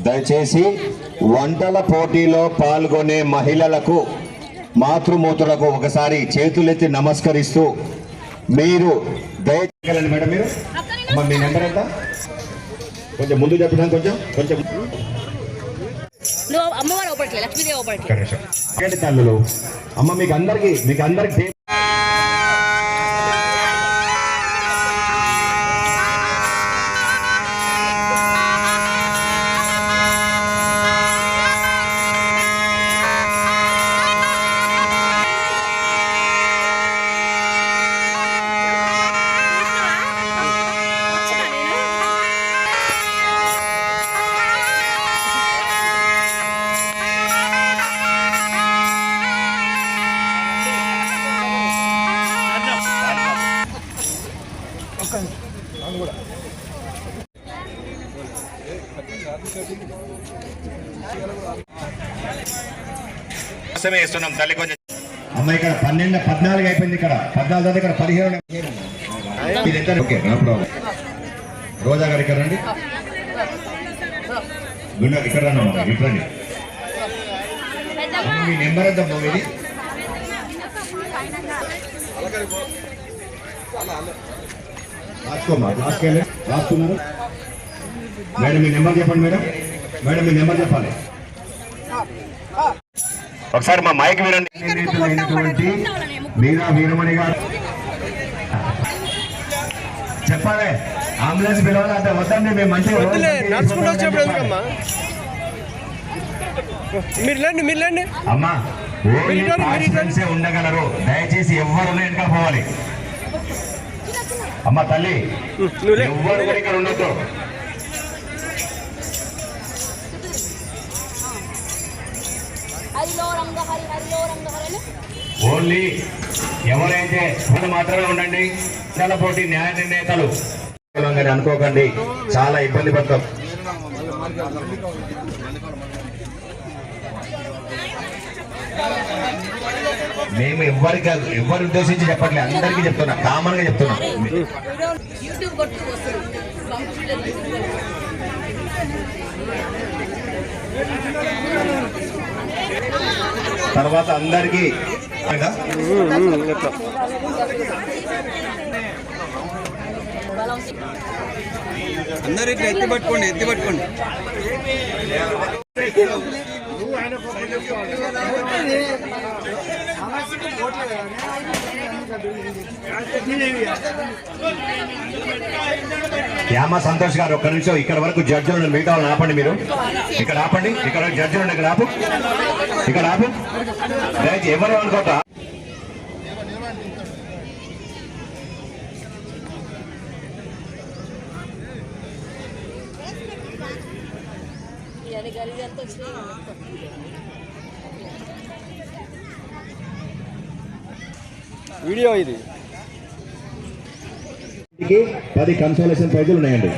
దయచేసి వంటల పోటీలో పాల్గొనే మహిళలకు మాతృమూతులకు ఒకసారి చేతులెత్తి నమస్కరిస్తూ మీరు దయచేయాలండి మేడం మీరు. అమ్మ, మీ నెంబర్ ఎంత? కొంచెం ముందు చెప్పడానికి కొంచెం కొంచెం అమ్మవారు అమ్మ మీకు అందరికి మీకు అందరికి కోసమే తల్లి కొంచెం. అమ్మాయి ఇక్కడ పన్నెండు పద్నాలుగు అయిపోయింది ఇక్కడ. పద్నాలుగు ఇక్కడ పదిహేను ఇది ఓకే రోజా గారు ఇక్కడ రండి. గుండె ఇక్కడ రండి అమ్మ ఇటు రండి. మీ నెంబర్ ఎంత అమ్మ రాసుకోమా రాసుకెళ్ళి రాసుకున్నారు. మేడం మీ నెంబర్ చెప్పండి మేడం. మేడం మీ నెంబర్ చెప్పాలి. ఒకసారి మా మైక్ వినండి. మీరా వీరమణి గారు. చెప్పాలి. అంబులెన్స్ పిలవాలి? అంటే వద్దండి మేము నడుచుకుంటూ వచ్చేప్పుడు. ఎందుకమ్మా? మీరు లేండి లేండి. అమ్మా ఉండగలరు. దయచేసి ఎవ్వరు వెనక పోవాలి. అమ్మ తల్లి ఎవ్వరు కూడా ఇక్కడ ఉండొద్దు. ఓన్లీ ఎవరైతే వాళ్ళు మాత్రమే ఉండండి చాలా పోటీ న్యాయ నిర్ణేతలు. అని అనుకోకండి చాలా ఇబ్బంది పడతాం. మేము ఎవరికి ఎవరి ఉద్దేశించి చెప్పట్లే అందరికీ చెప్తున్నా కామన్గా చెప్తున్నా యూట్యూబ్ తర్వాత అందరికీ అందరు ఇట్లా ఎత్తి పట్టుకోండి ఎత్తి పట్టుకోండి. యామ సంతోష్ గారు ఒక్క నిమిషం ఇక్కడ వరకు జడ్జిలు మిగతా వాళ్ళని ఆపండి మీరు. ఇక్కడ ఆపండి. ఇక్కడ జడ్జిలు ఇక్కడ ఆపు. ఇక్కడ ఆపు. దయచేసి ఎవరు అనుకోట? ఇవన్నీ గరీబ్ వచ్చినాయి వీడియో ఇది. పది కన్సోలేషన్ ప్రైజులు ఉన్నాయండి.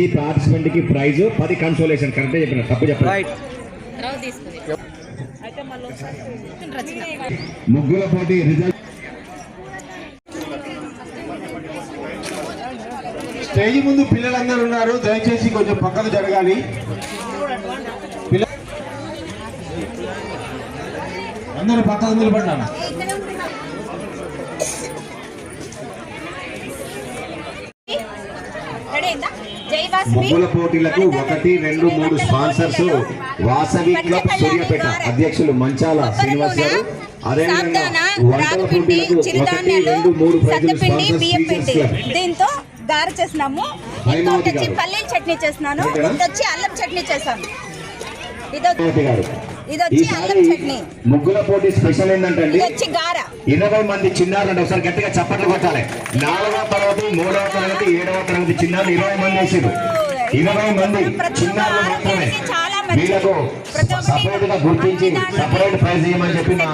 ఈ పార్టిసిపెంట్కి ప్రైజ్ పది కన్సోలేషన్ కరెక్ట్ చెప్పిన తప్పు చెప్పండి ముగ్గుల పోటీ రిజల్ట్ స్టేజ్ ముందు పిల్లలందరూ ఉన్నారు దయచేసి కొంచెం పక్కకు జరగాలి. అందరూ పక్కకు నిలబడ్డాను రెడీ అయిందా జై వాసవి ముగ్గుల పోటీలకు ఒకటి రెండు మూడు స్పాన్సర్స్ వాసవి క్లబ్ సూర్యాపేట అధ్యక్షులు మంచాల శ్రీనివాస్ గారు. చిరుధాన్యాలు సత్తపిండి బియ్యం పిండి. దీంతో గార చేసినాము ఇంకొకటి వచ్చి. పల్లీల చట్నీ? ఇది వచ్చి అల్లం చట్నీ చేశాను ఇది వచ్చి- శ్రీమతి గారు. ఇది వచ్చి ఈసారి అల్లం చట్నీ. ముగ్గుల పోటీ స్పెషల్ ఏంటంటే ఇది వచ్చి గార. ఇరవై మంది చిన్నారులు ఒకసారి గట్టిగా చప్పట్లు కొట్టాలి. నాలుగవ తరగతి మూడవ తరగతి ఏడవ తరగతి చిన్నారులు ఇరవై మంది వేసారు ఇరవై మంది చిన్నారులు మాత్రమే. వీళ్ళకు సపరేట్గా గుర్తించి సపరేట్ ప్రైజ్ ఇవ్వమని చెప్పి మా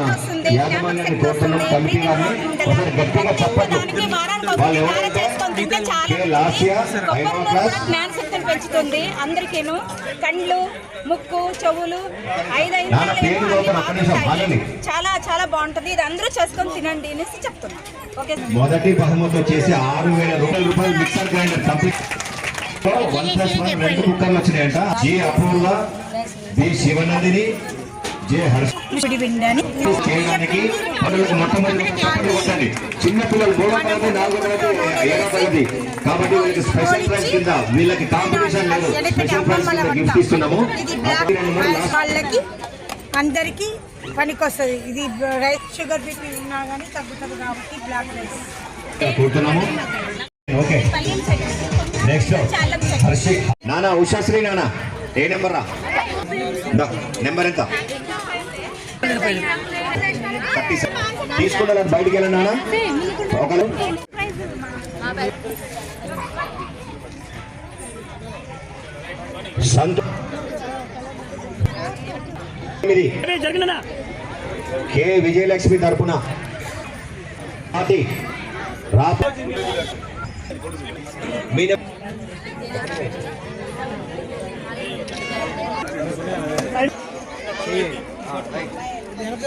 యాజమాన్యాన్ని కోరుతున్నాం. కమిటీ గారిని. ఒకసారి గట్టిగా ఒకసారి వాళ్ళు వారం ఎవరంటే చేసుకొని తింటే చాలా కే లాస్యా కొబ్బరి ఐదో నూనె క్లాస్ పెంచుతుంది. అందరికీను కండ్లు ముక్కు చెవులు ఐదు ఐదు నాన్న నెలలు పేరు ఏమో లోపల అన్ని ఒక్క నిమిషం ఆగండి. బాగుంటాయి. చాలా చాలా బాగుంటుంది. ఇది అందరూ చేసుకొని తినండి అనేసి చెప్తున్నాం. ఓకే మొదటి బహుమతి వచ్చేసి ఆరు వేల రూపాయల రూపాయలు mixer grinder complete one plus one రెండు కుక్కర్లు వచ్చినాయంట. జే అపూర్వ బి శివనందిని చేయడానికి పిల్లలకు మొట్టమొదటి చప్పట్లు కొట్టండి. చిన్న పిల్లలు మూడో తరగతి నాలుగో తరగతి ఏడో తరగతి. కాబట్టి వీళ్ళకి స్పెషల్ ప్రైజ్ కింద వీళ్ళకి కాంపిటీషన్ లేదు. స్పెషల్ ప్రైజ్ కింద గిఫ్ట్ ఇస్తున్నాము. ఇది బ్లాక్ ఒకటి, రెండు, మూడు, రైస్ లాస్ట్. వాళ్ళకి అందరికి పనికొస్తుంది. ఇది రైస్ షుగర్ బీపీ ఉన్నా కానీ తగ్గుతుంది కాబట్టి బ్లాక్ రైస్ కూర్చున్నాము. ఓకే. నెక్స్ట్ హర్షి నానా ఉషాశ్రీ నానా. ఏ నెంబర్ రా? నెంబర్ ఎంత? తీసుకుంటా బయటికి వెళ్ళండి ఒకరు సంతో విజయలక్ష్మి తరపున పార్టీ ఫస్ట్ ప్రైజ్ నెం-